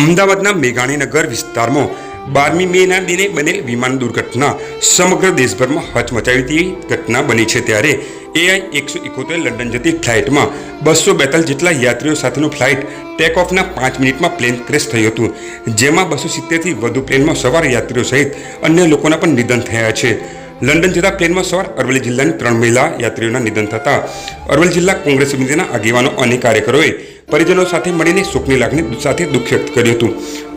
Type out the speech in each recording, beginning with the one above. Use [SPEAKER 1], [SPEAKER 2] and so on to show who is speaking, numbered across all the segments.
[SPEAKER 1] અમદાવાદના મેઘાણીનગર વિસ્તારમાં બારમી મેના દિને બનેલ વિમાન દુર્ઘટના. સમગ્ર દેશભરમાં હચમચાવી ઘટના બની છે ત્યારે એઆઈ એકસો એકોતેર લંડન જતી ફ્લાઇટમાં બસો બેતાલીસ જેટલા યાત્રીઓ સાથેનું ફ્લાઇટ ટેક ઓફના પાંચ મિનિટમાં પ્લેન ક્રેશ થયું હતું. જેમાં બસો સિત્તેરથી વધુ પ્લેનમાં સવાર યાત્રીઓ સહિત અન્ય લોકોના પણ નિધન થયા છે. લંડન જતા પ્લેનમાં સવાર અરવલ્લી જિલ્લાની ત્રણ મહિલા યાત્રીઓના નિધન થતાં અરવલ્લી જિલ્લા કોંગ્રેસ સમિતિના આગેવાનો અને કાર્યકરોએ પરિજનો સાથે મળીને શોકની લાગણી સાથે દુઃખ વ્યક્ત કર્યું હતું.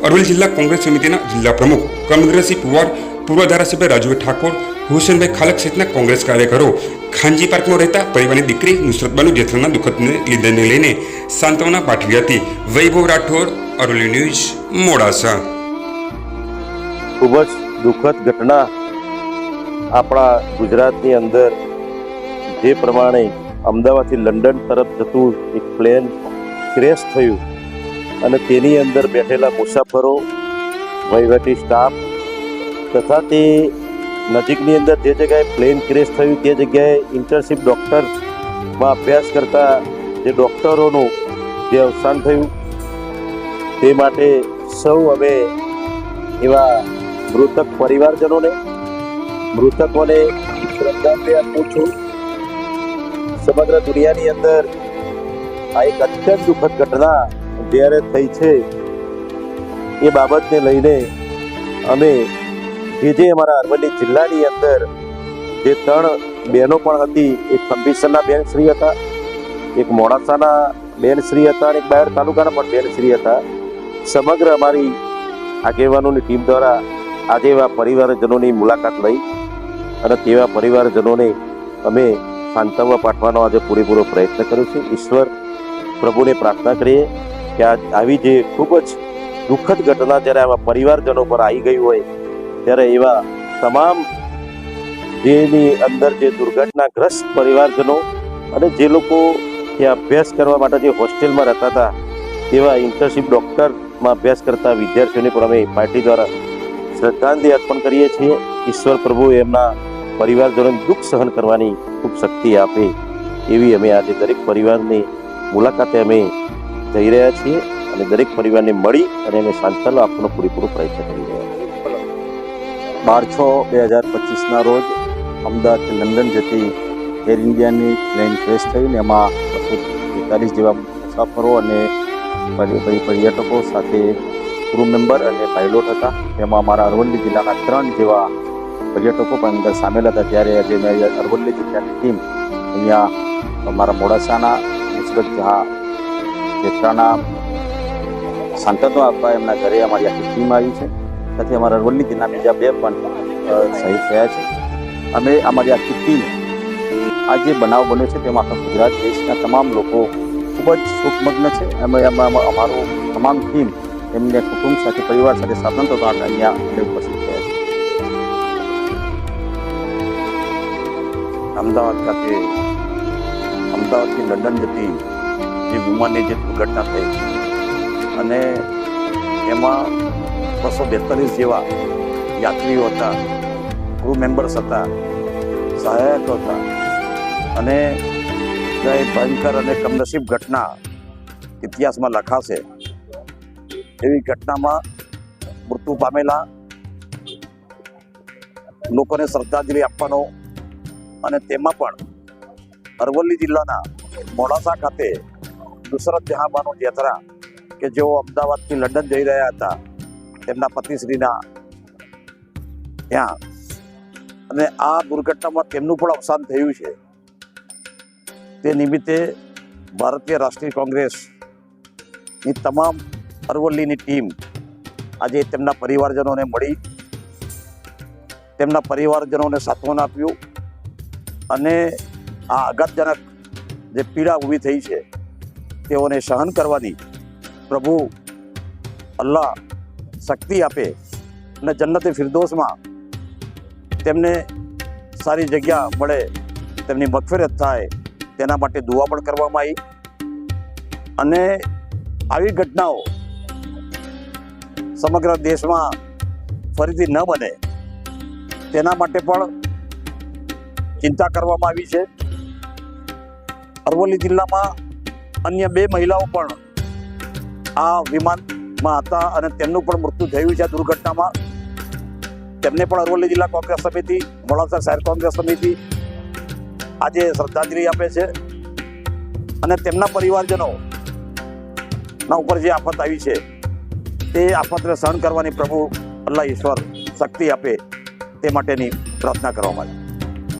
[SPEAKER 1] અરવલ્લી જિલ્લા કોંગ્રેસ સમિતિના જિલ્લા પ્રમુખ કમદ્રસિંહ પુવાર, પૂર્વ ધારાસભ્ય રાજુભાઈ ઠાકોર હુસેનભાઈ ખાલક સહિતના કોંગ્રેસ કાર્યકરો ખાનજી પાર્કમાં રહેતા પરિવારની દીકરી નુસરતબાનુ જેઠાના દુઃખદને લીધેને લઈને સાંત્વના પાઠવી હતી. વૈભવ રાઠોડ, અરવલ્લી ન્યૂઝ, મોડાસા.
[SPEAKER 2] ખૂબ જ દુઃખદ ઘટના આપણા ગુજરાતની અંદર જે પ્રમાણે અમદાવાદથી લંડન તરફ જતું એક પ્લેન ક્રેશ થયું અને તેની અંદર બેઠેલા મુસાફરો, વહીવટી સ્ટાફ તથા તે નજીકની અંદર જે જગ્યાએ પ્લેન ક્રેશ થયું તે જગ્યાએ ઇન્ટર્નશીપ ડૉક્ટરમાં અભ્યાસ કરતા જે ડૉક્ટરોનું જે અવસાન થયું તે માટે સૌ અમે એવા મૃતક પરિવારજનોને મૃતકોને શ્રદ્ધાંજલિ આપું છું. સમગ્ર દુનિયાની અંદર આ એક અત્યંત દુઃખદ ઘટના જ્યારે થઈ છે, એ બાબતને લઈને અમે જે જે અમારા અરવલ્લી જિલ્લાની અંદર જે ત્રણ બહેનો પણ હતી, એક ખંભીસરના બેન શ્રી હતા, એક મોડાસાના બેન શ્રી હતા અને એક બાયર તાલુકાના પણ બેન શ્રી હતા. સમગ્ર અમારી આગેવાનોની ટીમ દ્વારા આજે એવા પરિવારજનોની મુલાકાત લઈ અને તેવા પરિવારજનોને અમે સાંત્વવા પાઠવાનો આજે પૂરેપૂરો પ્રયત્ન કર્યો છે. ઈશ્વર પ્રભુને પ્રાર્થના કરીએ કે આ આવી જે ખૂબ જ દુઃખદ ઘટના જ્યારે આવા પરિવારજનો પર આવી ગઈ હોય, ત્યારે એવા તમામ જેની અંદર જે દુર્ઘટનાગ્રસ્ત પરિવારજનો અને જે લોકો ત્યાં અભ્યાસ કરવા માટે જે હોસ્ટેલમાં રહેતા હતા તેવા ઇન્ટર્નશીપ ડૉક્ટરમાં અભ્યાસ કરતા વિદ્યાર્થીઓને પણ અમે પાર્ટી દ્વારા શ્રદ્ધાંજલિ અર્પણ કરીએ છીએ. ઈશ્વર પ્રભુ એમના પરિવારજનોને દુઃખ સહન કરવાની ખૂબ શક્તિ આપે એવી અમે આજે દરેક પરિવારની મુલાકાતે અમે જઈ રહ્યા છીએ અને દરેક પરિવારને મળી અને એને સાંત્વના આપવાનો પૂરેપૂરો પ્રયત્ન કરી રહ્યા છીએ.
[SPEAKER 3] બાર છ બે હજાર પચીસના રોજ અમદાવાદથી લંડન જતી એર ઇન્ડિયાની પ્લેન ક્રેશ થઈ ને એમાં બસો બેતાલીસ જેવા મુસાફરો અને પર્ય- પર્ય- પર્યટકો સાથે ક્રૂ મેમ્બર અને પાયલોટ હતા. એમાં અમારા અરવલ્લી જિલ્લાના ત્રણ જેવા પર્યટકો પણ અંદર સામેલ હતા ત્યારે આજે મેં અરવલ્લી જિલ્લાની ટીમ અહીંયા અમારા મોડાસાના નુસરત જહા ચેત્રાના સાંતનો આપવા એમના ઘરે અમારી આખી ટીમ આવી છે. સાથે અમારા અરવલ્લી જિલ્લા બીજા બે પણ શહીદ થયા છે. અમે અમારી આખી ટીમ આ જે બનાવ બન્યો છે તેમાં આખા ગુજરાત દેશના તમામ લોકો ખૂબ જ સુખમગ્ન છે. અમે અમારું તમામ ટીમ એમને કુટુંબ સાથે, પરિવાર સાથે સ્વાતંત્ર અહીંયા ઉપસ્થિત છે. અમદાવાદ ખાતે અમદાવાદથી લંડન જતી જે વિમાનની જે દુર્ઘટના થઈ અને એમાં બસો બેતાલીસ જેવા યાત્રીઓ હતા ક્રૂ મેમ્બર્સ હતા, સહાયક હતા અને એ ભયંકર અને કમનસીબ ઘટના ઇતિહાસમાં લખાશે. એવી ઘટનામાં મૃત્યુ પામેલા લોકોને શ્રદ્ધાંજલિ આપવાનો અને તેમાં પણ અરવલ્લી જિલ્લાના મોડાસા ખાતે નુસરત જહાંબાનો યાત્રા કે જેઓ અમદાવાદથી લંડન જઈ રહ્યા હતા, તેમના પતિશ્રીના ત્યાં. અને આ દુર્ઘટનામાં તેમનું પણ અવસાન થયું છે. તે નિમિત્તે ભારતીય રાષ્ટ્રીય કોંગ્રેસની તમામ અરવલ્લીની ટીમ આજે તેમના પરિવારજનોને મળી, તેમના પરિવારજનોને સાંત્વન આપ્યું અને આ આઘાતજનક જે પીડા ઊભી થઈ છે, તેઓને સહન કરવાની પ્રભુ અલ્લાહ શક્તિ આપે અને જન્નતે ફિરદોસમાં તેમને સારી જગ્યા મળે, તેમની મગફરત થાય, તેના માટે દુઆ પણ કરવામાં આવી. અને આવી ઘટનાઓ સમગ્ર દેશમાં ફરીથી ન બને, તેના માટે પણ ચિંતા કરવામાં આવી છે. અરવલ્લી જિલ્લામાં અન્ય બે મહિલાઓ પણ આ વિમાનમાં હતા અને તેમનું પણ મૃત્યુ થયું છે આ દુર્ઘટનામાં. તેમને પણ અરવલ્લી જિલ્લા કોંગ્રેસ સમિતિ, વડોદરા શહેર કોંગ્રેસ સમિતિ આજે શ્રદ્ધાંજલિ આપે છે. અને તેમના પરિવારજનો ના ઉપર જે આફત આવી છે, તે આફતને સહન કરવાની પ્રભુ અલ્લાહ ઈશ્વર શક્તિ આપે તે માટેની પ્રાર્થના કરવામાં આવી.